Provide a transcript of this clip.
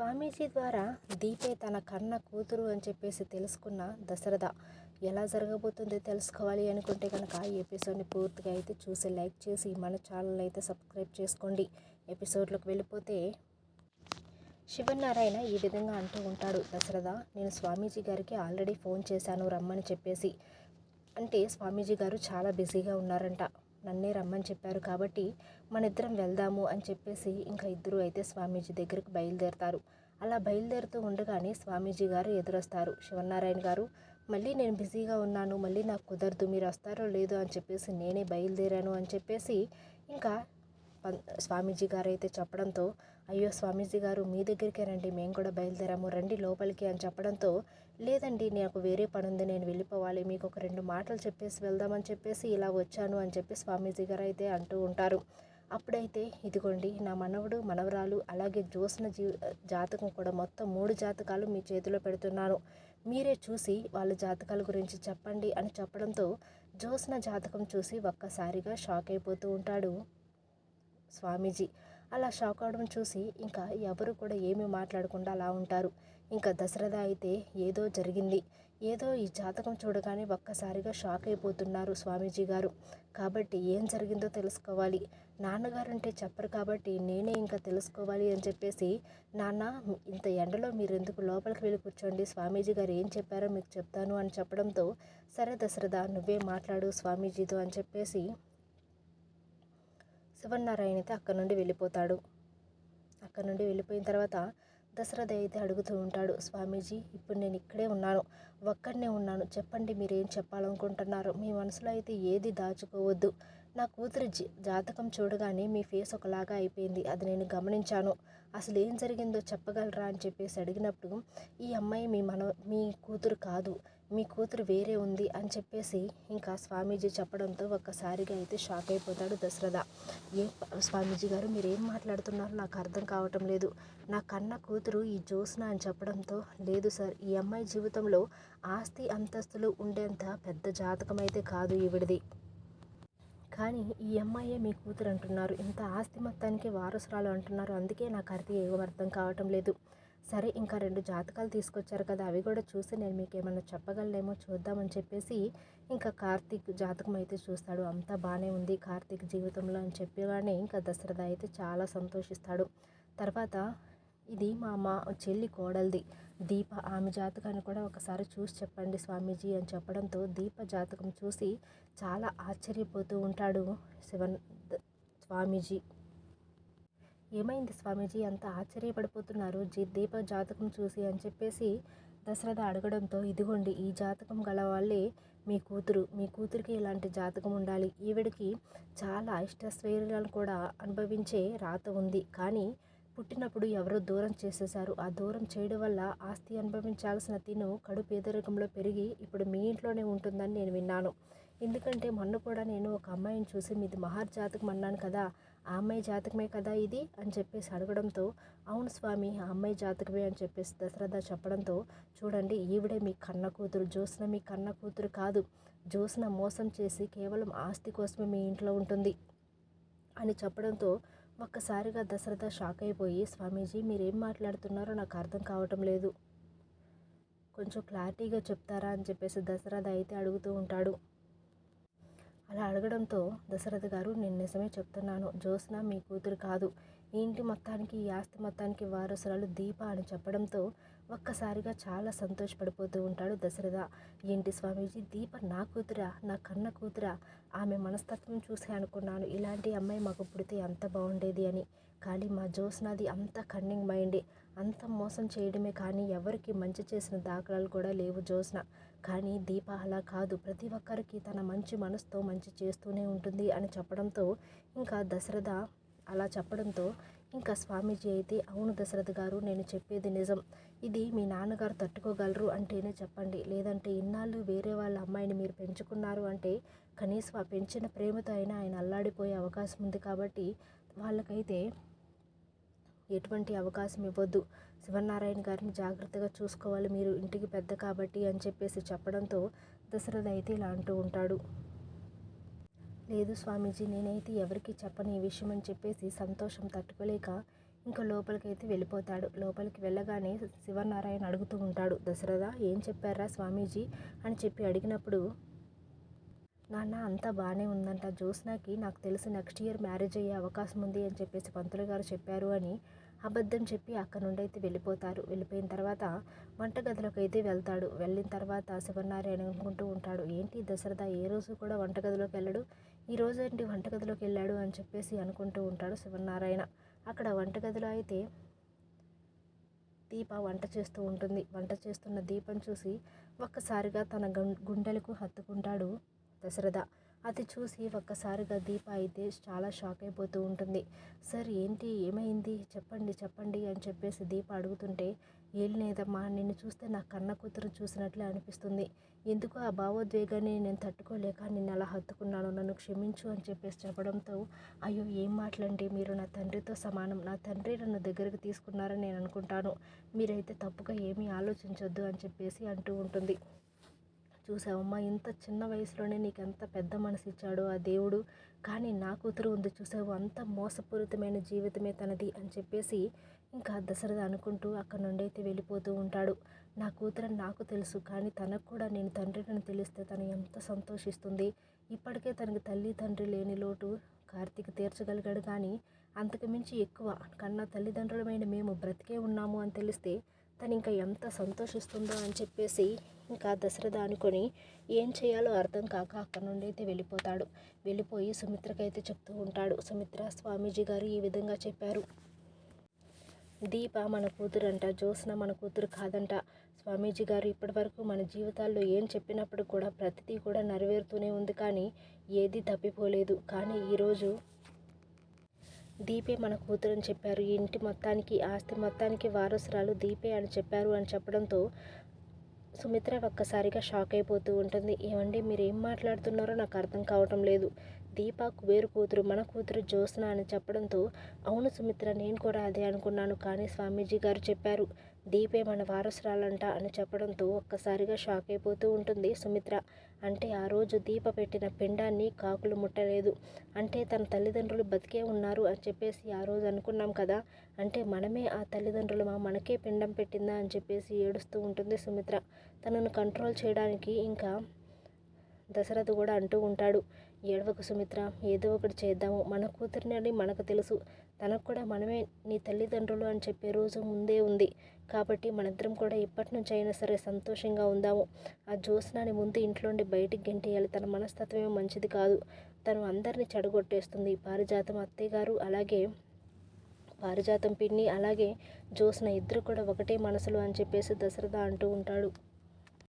స్వామీజీ ద్వారా దీపే తన కన్న కూతురు అని చెప్పేసి తెలుసుకున్న దశరథ ఎలా జరగబోతుందో తెలుసుకోవాలి అనుకుంటే కనుక ఈ ఎపిసోడ్ని పూర్తిగా అయితే చూసి లైక్ చేసి మన ఛానల్ అయితే సబ్స్క్రైబ్ చేసుకోండి. ఎపిసోడ్లోకి వెళ్ళిపోతే శివనారాయణ ఈ విధంగా అంటూ ఉంటాడు దశరథ నేను స్వామీజీ గారికి ఆల్రెడీ ఫోన్ చేశాను రమ్మని చెప్పేసి. అంటే స్వామీజీ గారు చాలా బిజీగా ఉన్నారంట. నన్నే రమ్మని చెప్పారు కాబట్టి మన ఇద్దరం వెళ్దాము అని చెప్పేసి ఇంకా ఇద్దరు అయితే స్వామీజీ దగ్గరకు బయలుదేరతారు. అలా బయలుదేరుతూ ఉండగానే స్వామీజీ గారు ఎదురొస్తారు. శివనారాయణ గారు మళ్ళీ నేను బిజీగా ఉన్నాను మళ్ళీ నాకు కుదరదు మీరు వస్తారో లేదో అని చెప్పేసి నేనే బయలుదేరాను అని చెప్పేసి ఇంకా స్వామీజీ గారు అయితే చెప్పడంతో అయ్యో స్వామీజీ గారు మీ దగ్గరికే రండి మేము కూడా బయలుదేరాము రండి లోపలికి అని చెప్పడంతో లేదండి నాకు వేరే పని ఉంది నేను వెళ్ళిపోవాలి మీకు ఒక రెండు మాటలు చెప్పేసి వెళ్దామని చెప్పేసి ఇలా వచ్చాను అని చెప్పి స్వామీజీ గారు అయితే అంటూ ఉంటారు. అప్పుడైతే ఇదిగోండి నా మనవడు మనవరాలు అలాగే జ్యోత్స్న జీ జాతకం కూడా మొత్తం మూడు జాతకాలు మీ చేతిలో పెడుతున్నాను. మీరే చూసి వాళ్ళ జాతకాల గురించి చెప్పండి అని చెప్పడంతో జ్యోత్స్న జాతకం చూసి ఒక్కసారిగా షాక్ అయిపోతూ ఉంటాడు స్వామీజీ. అలా షాక్ అవడం చూసి ఇంకా ఎవరు కూడా ఏమీ మాట్లాడకుండా అలా ఉంటారు. ఇంకా దశరథ అయితే ఏదో జరిగింది. ఏదో ఈ జాతకం చూడగానే ఒక్కసారిగా షాక్ అయిపోతున్నారు స్వామీజీ గారు. కాబట్టి ఏం జరిగిందో తెలుసుకోవాలి. నాన్నగారు అంటే చెప్పరు కాబట్టి నేనే ఇంకా తెలుసుకోవాలి అని చెప్పేసి నాన్న ఇంత ఎండలో మీరు ఎందుకు లోపలికి వెళ్ళి కూర్చోండి? స్వామీజీ గారు ఏం చెప్పారో మీకు చెప్తాను అని చెప్పడంతో సరే దశరథ నువ్వే మాట్లాడు స్వామీజీతో అని చెప్పేసి శివన్నారాయణ అయితే అక్కడి నుండి వెళ్ళిపోతాడు. అక్కడి నుండి వెళ్ళిపోయిన తర్వాత దశరథ అయితే అడుగుతూ ఉంటాడు స్వామీజీ ఇప్పుడు నేను ఇక్కడే ఉన్నాను. ఒక్కడనే ఉన్నాను. చెప్పండి మీరు ఏం చెప్పాలనుకుంటున్నారు? మీ మనసులో అయితే ఏది దాచుకోవద్దు. నా కూతురి జాతకం చూడగానే మీ ఫేస్ ఒకలాగా అయిపోయింది. అది నేను గమనించాను. అసలు ఏం జరిగిందో చెప్పగలరా? అని చెప్పేసి అడిగినప్పుడు ఈ అమ్మాయి మీ మన మీ కూతురు కాదు. మీ కూతురు వేరే ఉంది అని చెప్పేసి ఇంకా స్వామీజీ చెప్పడంతో ఒక్కసారిగా అయితే షాక్ అయిపోతాడు దశరథ. ఏ స్వామీజీ గారు మీరేం మాట్లాడుతున్నారో? నాకు అర్థం కావటం లేదు. నా కన్న కూతురు ఈ జ్యోత్స్న అని చెప్పడంతో లేదు సార్ ఈ అమ్మాయి జీవితంలో ఆస్తి అంతస్తులు ఉండేంత పెద్ద జాతకం అయితే కాదు ఈవిడిది. కానీ ఈ అమ్మాయే మీ కూతురు అంటున్నారు. ఇంత ఆస్తి మొత్తానికి వారసురాలు అంటున్నారు. అందుకే నాకు అర్థం ఏం అర్థం కావటం లేదు. సరే ఇంకా రెండు జాతకాలు తీసుకొచ్చారు కదా అవి కూడా చూసి నేను మీకు ఏమన్నా చెప్పగలనేమో చూద్దామని చెప్పేసి ఇంకా కార్తీక్ జాతకం అయితే చూస్తాడు. అంతా బాగానే ఉంది కార్తీక్ జీవితంలో అని చెప్పేవాడిని ఇంకా దశరథ అయితే చాలా సంతోషిస్తాడు. తర్వాత ఇది మా మా చెల్లి కోడలిది. దీప ఆమె జాతకాన్ని కూడా ఒకసారి చూసి చెప్పండి స్వామీజీ అని చెప్పడంతో దీప జాతకం చూసి చాలా ఆశ్చర్యపోతూ ఉంటాడు శివన్ స్వామీజీ. ఏమైంది స్వామీజీ? అంత ఆశ్చర్యపడిపోతున్నారు. జీ దీప జాతకం చూసి అని చెప్పేసి దశరథ అడగడంతో ఇదిగోండి ఈ జాతకం గల వాళ్ళే మీ కూతురు. మీ కూతురికి ఇలాంటి జాతకం ఉండాలి. ఈవిడికి చాలా ఇష్టశ్వర్యాలు కూడా అనుభవించే రాత ఉంది. కానీ పుట్టినప్పుడు ఎవరో దూరం చేసేశారు. ఆ దూరం చేయడం వల్ల ఆస్తి అనుభవించాల్సిన తిను కడు పేదరికంలో పెరిగి ఇప్పుడు మీ ఇంట్లోనే ఉంటుందని నేను విన్నాను. ఎందుకంటే మొన్న కూడా నేను ఒక అమ్మాయిని చూసి మీది మహర్ జాతకం అన్నాను కదా ఆ అమ్మాయి జాతకమే కదా ఇది అని చెప్పేసి అడగడంతో అవును స్వామి ఆ అమ్మాయి జాతకమే అని చెప్పేసి దశరథ చెప్పడంతో చూడండి ఈవిడే మీ కన్న కూతురు జ్యోత్స్న మీ కన్న కూతురు కాదు. జ్యోత్స్న మోసం చేసి కేవలం ఆస్తి కోసమే మీ ఇంట్లో ఉంటుంది అని చెప్పడంతో ఒక్కసారిగా దశరథ షాక్ అయిపోయి స్వామీజీ మీరేం మాట్లాడుతున్నారో నాకు అర్థం కావటం లేదు. కొంచెం క్లారిటీగా చెప్తారా అని చెప్పేసి దశరథ అయితే అడుగుతూ ఉంటాడు. అలా అడగడంతో దశరథ గారు నేను నిజమే చెప్తున్నాను. జ్యోత్స్న మీ కూతురు కాదు. ఈ ఇంటి మొత్తానికి ఈ ఆస్తి మొత్తానికి వారసురాలు దీప అని చెప్పడంతో ఒక్కసారిగా చాలా సంతోషపడిపోతూ ఉంటాడు దశరథ. ఏంటి స్వామీజీ దీప నా కూతురా? నా కన్న కూతురా? ఆమె మనస్తత్వం చూసే అనుకున్నాను. ఇలాంటి అమ్మాయి మాకు పుడితే ఎంత బాగుండేది అని. కానీ మా జ్యోత్స్నాది అంత కన్నింగ్ మైండే అంత మోసం చేయడమే కానీ ఎవరికి మంచి చేసిన దాఖలాలు కూడా లేవు జోస్న కానీ దీప అలా కాదు ప్రతి ఒక్కరికి తన మంచి మనసుతో మంచి చేస్తూనే ఉంటుంది అని చెప్పడంతో ఇంకా దశరథ అలా చెప్పడంతో ఇంకా స్వామీజీ అయితే అవును దశరథ గారు నేను చెప్పేది నిజం. ఇది మీ నాన్నగారు తట్టుకోగలరు అంటేనే చెప్పండి. లేదంటే ఇన్నాళ్ళు వేరే వాళ్ళ అమ్మాయిని మీరు పెంచుకున్నారు అంటే కనీసం ఆ పెంచిన ప్రేమతో అయినా ఆయన అల్లాడిపోయే అవకాశం ఉంది కాబట్టి వాళ్ళకైతే ఎటువంటి అవకాశం ఇవ్వద్దు. శివనారాయణ గారిని జాగ్రత్తగా చూసుకోవాలి. మీరు ఇంటికి పెద్ద కాబట్టి అని చెప్పేసి చెప్పడంతో దశరథ అయితే ఇలా అంటూ ఉంటాడు. లేదు స్వామీజీ నేనైతే ఎవరికి చెప్పని ఈ విషయం అని చెప్పేసి సంతోషం తట్టుకోలేక ఇంకా లోపలికైతే వెళ్ళిపోతాడు. లోపలికి వెళ్ళగానే శివనారాయణ అడుగుతూ ఉంటాడు దశరథ ఏం చెప్పారా స్వామీజీ? అని చెప్పి అడిగినప్పుడు నాన్న అంతా బాగానే ఉందంట. జ్యోత్స్నాకి నాకు తెలిసి నెక్స్ట్ ఇయర్ మ్యారేజ్ అయ్యే అవకాశం ఉంది అని చెప్పేసి పంతులు గారు చెప్పారు అని అబద్ధం చెప్పి అక్కడ నుండి అయితే వెళ్ళిపోతారు. వెళ్ళిపోయిన తర్వాత వంటగదిలోకి అయితే వెళ్తాడు. వెళ్ళిన తర్వాత శివనారాయణ అనుకుంటూ ఉంటాడు ఏంటి దసరథ ఏ రోజు కూడా వంటగదిలోకి వెళ్ళడు? ఈ రోజు ఏంటి వంటగదిలోకి వెళ్ళాడు? అని చెప్పేసి అనుకుంటూ ఉంటాడు శివనారాయణ. అక్కడ వంటగదిలో అయితే దీప వంట చేస్తూ ఉంటుంది. వంట చేస్తున్న దీపం చూసి ఒక్కసారిగా తన గుండెలకు హత్తుకుంటాడు దశరథ అది చూసి ఒక్కసారిగా దీప అయితే చాలా షాక్ అయిపోతూ ఉంటుంది. సార్ ఏంటి? ఏమైంది? చెప్పండి చెప్పండి అని చెప్పేసి దీప అడుగుతుంటే ఏం లేదమ్మా నిన్ను చూస్తే నా కన్న కూతురు చూసినట్లే అనిపిస్తుంది. ఎందుకు ఆ భావోద్వేగాన్ని నేను తట్టుకోలేక నిన్ను అలా హత్తుకున్నాను నన్ను క్షమించు అని చెప్పేసి చెప్పడంతో అయ్యో ఏం మాటలండి? మీరు నా తండ్రితో సమానం. నా తండ్రి నన్ను దగ్గరికి తీసుకున్నారని నేను అనుకుంటాను. మీరైతే తప్పుగా ఏమీ ఆలోచించొద్దు అని చెప్పేసి అంటూ ఉంటుంది. చూసావమ్మా ఇంత చిన్న వయసులోనే నీకు ఎంత పెద్ద మనసు ఇచ్చాడో ఆ దేవుడు. కానీ నా కూతురు ఉంది చూసావు అంత మోసపూరితమైన జీవితమే తనది అని చెప్పేసి ఇంకా దశరథ అనుకుంటూ అక్కడ నుండి అయితే వెళ్ళిపోతూ ఉంటాడు. నా కూతురని నాకు తెలుసు కానీ తనకు కూడా నేను తండ్రిని తెలిస్తే తను ఎంత సంతోషిస్తుంది. ఇప్పటికే తనకు తల్లి తండ్రి లేని లోటు కార్తీక్ తీర్చగలిగాడు. కానీ అంతకు మించి ఎక్కువ కన్నా తల్లిదండ్రులమైన మేము బ్రతికే ఉన్నాము అని తెలిస్తే తను ఇంకా ఎంత సంతోషిస్తుందో అని చెప్పేసి ఇంకా దశరథ అనుకొని ఏం చేయాలో అర్థం కాక అక్కడ నుండి అయితే వెళ్ళిపోతాడు. వెళ్ళిపోయి సుమిత్రకైతే చెప్తూ ఉంటాడు. సుమిత్ర స్వామీజీ గారు ఈ విధంగా చెప్పారు. దీప మన కూతురు అంట జ్యోత్స్న మన కూతురు కాదంట. స్వామీజీ గారు ఇప్పటివరకు మన జీవితాల్లో ఏం చెప్పినప్పుడు కూడా ప్రతిదీ కూడా నెరవేరుతూనే ఉంది కానీ ఏది తప్పిపోలేదు. కానీ ఈరోజు దీపే మన కూతురు అని చెప్పారు. ఈ ఇంటి మొత్తానికి ఆస్తి మొత్తానికి వారసురాలు దీపే అని చెప్పారు అని చెప్పడంతో సుమిత్ర ఒక్కసారిగా షాక్ అయిపోతూ ఉంటుంది. ఏమండి మీరు ఏం మాట్లాడుతున్నారో నాకు అర్థం కావటం లేదు. దీప కుబేరు కూతురు మన కూతురు జ్యోత్స్న అని చెప్పడంతో అవును సుమిత్ర నేను కూడా అదే అనుకున్నాను. కానీ స్వామీజీ గారు చెప్పారు దీపే మన వారసురాలంట అని చెప్పడంతో ఒక్కసారిగా షాక్ అయిపోతూ ఉంటుంది సుమిత్ర. అంటే ఆ రోజు దీప పెట్టిన పిండాన్ని కాకులు ముట్టలేదు. అంటే తన తల్లిదండ్రులు బతికే ఉన్నారు అని చెప్పేసి ఆ రోజు అనుకున్నాం కదా. అంటే మనమే ఆ తల్లిదండ్రులమా? మనకే పిండం పెట్టిందా? అని చెప్పేసి ఏడుస్తూ ఉంటుంది సుమిత్ర. తనను కంట్రోల్ చేయడానికి ఇంకా దశరథ కూడా అంటూ ఉంటాడు. ఏడవకు సుమిత్ర. ఏదో ఒకటి చేద్దాము. మన కూతురిని మనకు తెలుసు. తనకు కూడా మనమే నీ తల్లిదండ్రులు అని చెప్పే రోజు ముందే ఉంది. కాబట్టి మనిద్దరం కూడా ఇప్పటి నుంచి అయినా సరే సంతోషంగా ఉందాము. ఆ జ్యోత్స్నాని ముందు ఇంట్లోండి బయటికి గెంటేయాలి. తన మనస్తత్వమే మంచిది కాదు. తను అందరినీ చెడగొట్టేస్తుంది. పారిజాతం అత్తయ్య గారు అలాగే పారిజాతం పిన్ని అలాగే జ్యోత్స్న ఇద్దరు కూడా ఒకటే మనసులు అని చెప్పేసి దశరథ అంటూ ఉంటాడు.